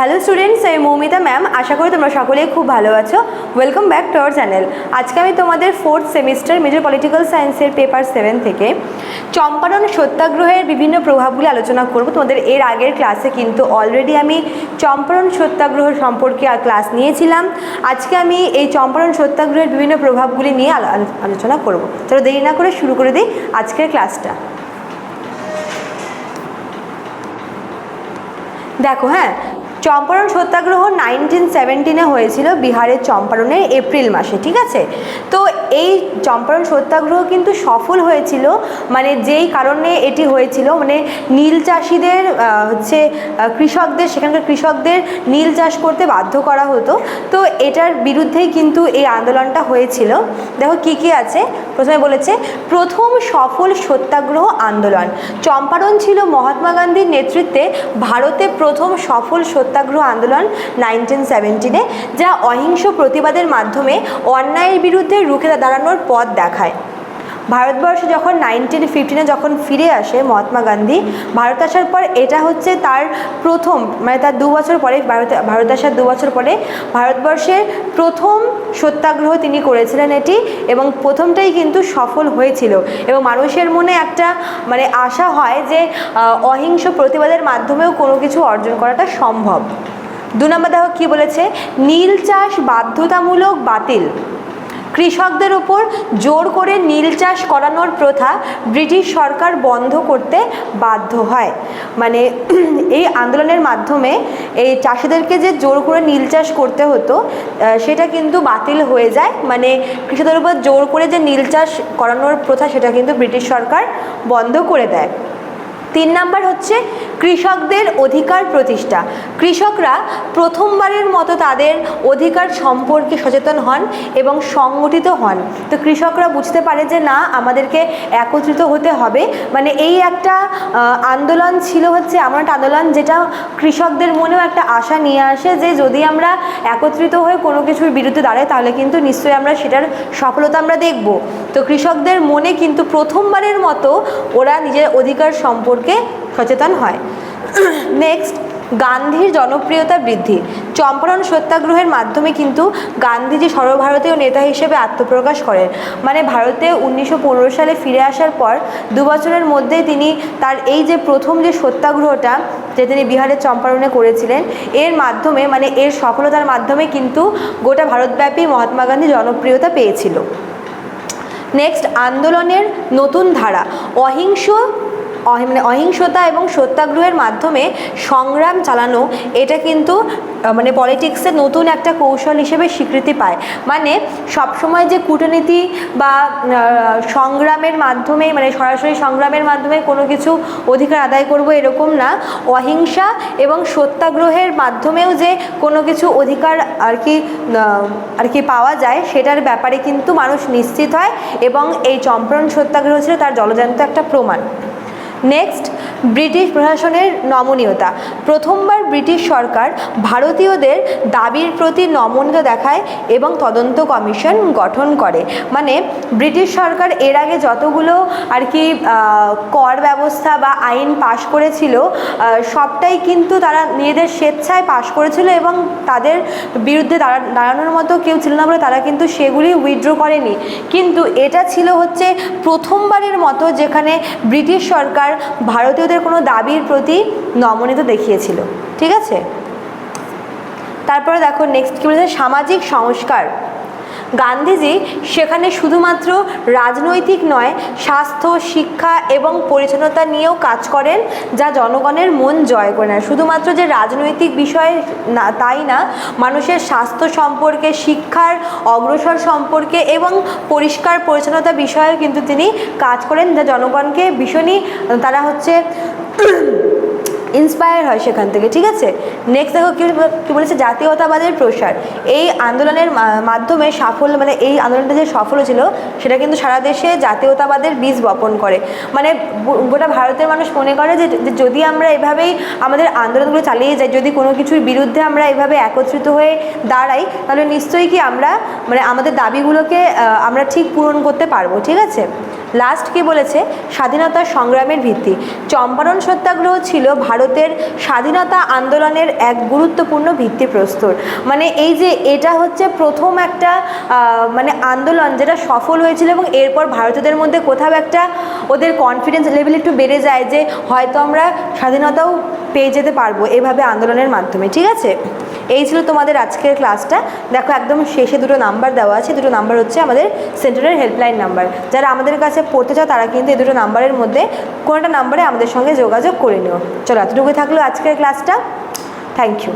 Hello students, আমি Moumita ma'am. আশা করি তোমরা সকলেই খুব ভালো আছো। Welcome back to our channel আজকে আমি তোমাদের ফোর্থ সেমিস্টার মেজর পলিটিক্যাল সায়েন্সের পেপার সেভেন থেকে চম্পারণ সত্যাগ্রহের বিভিন্ন প্রভাবগুলি আলোচনা করব। তোমাদের এর আগের ক্লাসে কিন্তু অলরেডি আমি চম্পারণ সত্যাগ্রহ সম্পর্কে ক্লাস নিয়েছিলাম। আজকে আমি এই চম্পারণ সত্যাগ্রহের বিভিন্ন প্রভাবগুলি নিয়ে আলোচনা করব। চলো দেরি না করে শুরু করে দিই আজকের ক্লাসটা দেখো হ্যাঁ চম্পারণ সত্যাগ্রহ নাইনটিন সেভেন্টিনে হয়েছিল বিহারের চম্পারণের এপ্রিল মাসে ঠিক আছে? তো এই চম্পারণ সত্যাগ্রহ কিন্তু সফল হয়েছিল মানে যেই কারণে এটি হয়েছিল। মানে নীল চাষিদের হচ্ছে কৃষকদের, সেখানকার কৃষকদের নীল চাষ করতে বাধ্য করা হতো। তো এটার বিরুদ্ধেই কিন্তু এই আন্দোলনটা হয়েছিল। দেখো কি কি আছে। প্রথমে বলেছে, প্রথম সফল সত্যাগ্রহ আন্দোলন। চম্পারণ ছিল মহাত্মা গান্ধীর নেতৃত্বে ভারতে প্রথম সফল সত্যাগ্রহ আন্দোলন নাইনটিন সেভেন্টিনে যা অহিংস প্রতিবাদের মাধ্যমে অন্যায়ের বিরুদ্ধে রুখে দাঁড়ানোর পথ দেখায়। ভারতবর্ষে যখন নাইনটিন ফিফটিনে যখন ফিরে আসে মহাত্মা গান্ধী, ভারত আসার পর এটা হচ্ছে তার প্রথম মানে তার দু বছর পরে ভারত ভারত আসার দু বছর পরে ভারতবর্ষের প্রথম সত্যাগ্রহ তিনি করেছিলেন এটি এবং প্রথমটাই কিন্তু সফল হয়েছিল। এবং মানুষের মনে একটা মানে আশা হয় যে অহিংস প্রতিবাদের মাধ্যমেও কোনো কিছু অর্জন করাটা সম্ভব। দু নম্বর দেখো কী বলেছে? নীল চাষ বাধ্যতামূলক বাতিল। কৃষকদের ওপর জোর করে নীল চাষ করানোর প্রথা ব্রিটিশ সরকার বন্ধ করতে বাধ্য হয়। মানে এই আন্দোলনের মাধ্যমে এই চাষিদেরকে যে জোর করে নীল চাষ করতে হতো সেটা কিন্তু বাতিল হয়ে যায়। মানে কৃষকদের উপর জোর করে যে নীল চাষ করানোর প্রথা, সেটা কিন্তু ব্রিটিশ সরকার বন্ধ করে দেয়। তিন নাম্বার হচ্ছে কৃষকদের অধিকার প্রতিষ্ঠা। কৃষকরা প্রথমবারের মতো তাদের অধিকার সম্পর্কে সচেতন হন এবং সংগঠিত হন। তো কৃষকরা বুঝতে পারে যে, না, আমাদেরকে একত্রিত হতে হবে। মানে এই একটা আন্দোলন ছিল হচ্ছে এমন একটা আন্দোলন যেটা কৃষকদের মনেও একটা আশা নিয়ে আসে যে, যদি আমরা একত্রিত হয়ে কোনো কিছুর বিরুদ্ধে দাঁড়াই, তাহলে কিন্তু নিশ্চয়ই আমরা সেটার সফলতা আমরা দেখব। তো কৃষকদের মনে কিন্তু প্রথমবারের মতো ওরা নিজের অধিকার সম্পর্কে সচেতন হয়। নেক্সট গান্ধীর জনপ্রিয়তা বৃদ্ধি। চম্পারণ সত্যাগ্রহের মাধ্যমে কিন্তু গান্ধীজি সর্বভারতীয় নেতা হিসেবে আত্মপ্রকাশ করেন। মানে ভারতে উনিশশো পনেরো সালে ফিরে আসার পর দু বছরের মধ্যেই তিনি তার এই যে প্রথম যে সত্যাগ্রহটা, যে তিনি বিহারের চম্পারণে করেছিলেন, এর মাধ্যমে মানে এর সফলতার মাধ্যমে কিন্তু গোটা ভারতব্যাপী মহাত্মা গান্ধী জনপ্রিয়তা পেয়েছিল। নেক্সট আন্দোলনের নতুন ধারা। অহিংস অহি- মানে অহিংসতা এবং সত্যাগ্রহের মাধ্যমে সংগ্রাম চালানো, এটা কিন্তু মানে পলিটিক্সের নতুন একটা কৌশল হিসেবে স্বীকৃতি পায়। মানে সবসময় যে কূটনীতি বা সংগ্রামের মাধ্যমে মানে সরাসরি সংগ্রামের মাধ্যমে কোনো কিছু অধিকার আদায় করব এরকম না। অহিংসা এবং সত্যাগ্রহের মাধ্যমেও যে কোনো কিছু অধিকার আর কি আর কি পাওয়া যায়, সেটার ব্যাপারে কিন্তু মানুষ নিশ্চিত হয় এবং এই চম্পারণ সত্যাগ্রহ ছিল তার জলজান্ত একটা প্রমাণ। নেক্সট ব্রিটিশ প্রশাসনের নমনীয়তা। প্রথমবার ব্রিটিশ সরকার ভারতীয়দের দাবির প্রতি নমনীয়তা দেখায় এবং তদন্ত কমিশন গঠন করে। মানে ব্রিটিশ সরকার এর আগে যতগুলো আর কি কর ব্যবস্থা বা আইন পাশ করেছিল সবটাই কিন্তু তারা নিজেদের স্বেচ্ছায় পাশ করেছিল এবং তাদের বিরুদ্ধে দাঁড়া, দাঁড়ানোর মতো কেউ ছিল না বলে তারা কিন্তু সেগুলি উইথড্র করেনি। কিন্তু এটা ছিল হচ্ছে প্রথমবারের মতো যেখানে ব্রিটিশ সরকার ভারতীয়দের কোনো দাবির প্রতি নমনীয়তা দেখিয়েছিল। ঠিক আছে? তারপরে দেখো নেক্সট কী বলেছে? সামাজিক সংস্কার গান্ধীজি সেখানে শুধুমাত্র রাজনৈতিক নয়, স্বাস্থ্য, শিক্ষা এবং পরিচ্ছন্নতা নিয়েও কাজ করেন, যা জনগণের মন জয় করে নেয়। শুধুমাত্র যে রাজনৈতিক বিষয়ে না, তাই না, মানুষের স্বাস্থ্য সম্পর্কে, শিক্ষার অগ্রসর সম্পর্কে এবং পরিষ্কার পরিচ্ছন্নতা বিষয়ে কিন্তু তিনি কাজ করেন, যা জনগণকে ভীষণই, তারা হচ্ছে ইন্সপায়ার হয় সেখান থেকে, ঠিক আছে? নেক্সট দেখো কী কী বলেছে? জাতীয়তাবাদের প্রসার। এই আন্দোলনের মাধ্যমে সাফল্য মানে এই আন্দোলনটা যে সফল ছিল, সেটা কিন্তু সারা দেশে জাতীয়তাবাদের বীজ বপন করে। মানে গোটা ভারতের মানুষ মনে করে যে যে যদি আমরা এভাবেই আমাদের আন্দোলনগুলো চালিয়ে যাই, যদি কোনো কিছুর বিরুদ্ধে আমরা এভাবে একত্রিত হয়ে দাঁড়াই, তাহলে নিশ্চয়ই কি আমরা মানে আমাদের দাবিগুলোকে আমরা ঠিক পূরণ করতে পারব, ঠিক আছে? লাস্ট কি বলেছে? স্বাধীনতা সংগ্রামের ভিত্তি। চম্পারণ সত্যাগ্রহ ছিল ভারতের স্বাধীনতা আন্দোলনের এক গুরুত্বপূর্ণ ভিত্তিপ্রস্তর মানে এই যে এটা হচ্ছে প্রথম একটা মানে আন্দোলন যেটা সফল হয়েছিল এবং এরপর ভারতীয়দের মধ্যে কোথাও একটা ওদের কনফিডেন্স লেভেল একটু বেড়ে যায় যে হয়তো আমরা স্বাধীনতাও পেয়ে যেতে পারব এভাবে আন্দোলনের মাধ্যমে, ঠিক আছে? এই ছিল তোমাদের আজকের ক্লাসটা দেখো, একদম শেষে দুটো নাম্বার দেওয়া আছে। দুটো নাম্বার হচ্ছে আমাদের সেন্টারের হেল্পলাইন নাম্বার যারা আমাদের কাছে পড়তে চাও, তারা কিন্তু এই দুটো নাম্বারের মধ্যে কোনোটা নাম্বারে আমাদের সঙ্গে যোগাযোগ করে নিও। চলো, এতটুকুই থাকল আজকের ক্লাসটা থ্যাংক ইউ